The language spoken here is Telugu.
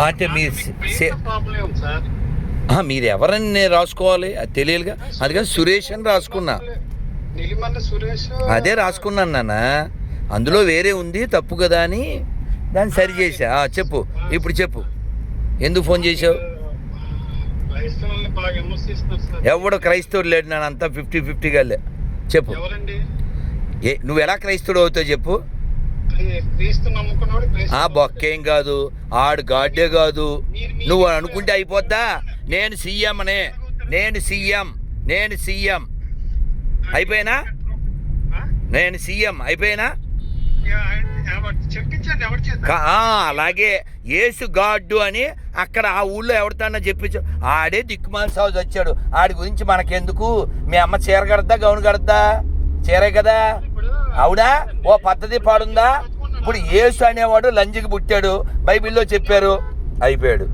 అంటే ఆ, మీరు ఎవరని నేను రాసుకోవాలి? అది తెలియదుగా అందుకని సురేష్ అని రాసుకున్నా. అదే రాసుకున్నాను నాన్న. అందులో వేరే ఉంది తప్పు కదా అని. దాన్ని సరి చేసా చెప్పు. ఇప్పుడు చెప్పు. ఎందుకు ఫోన్ చేసావు ఎవడు క్రైస్తవుడు లేడు నాన్న? అంతా ఫిఫ్టీ ఫిఫ్టీగా చెప్పు. ఏ నువ్వు ఎలా క్రైస్తవుడు అవుతావు చెప్పు. ఆ బొక్కేం కాదు ఆడు గాడ్డే కాదు. నువ్వు అనుకుంటే అయిపోద్దా? నేను సీఎం అనే. నేను సీఎం. నేను సీఎం. అయిపోయినా? నేను సీఎం. అయిపోయినా? అలాగే యేసు గాడ్డు అని అక్కడ ఆ ఊళ్ళో ఎవరితోన్నా చెప్పించు ఆడే దిక్కుమాల సాగు వచ్చాడు. ఆడి గురించి మనకెందుకు? మీ అమ్మ చీర కడద్దా గౌను కడద్దా? చీరే కదా? ఇప్పుడు అవునా? ఓ పద్ధతి పాడుందా? ఇప్పుడు యేసు అనేవాడు లంజికి పుట్టాడు బైబిల్లో చెప్పారు అయిపోయాడు.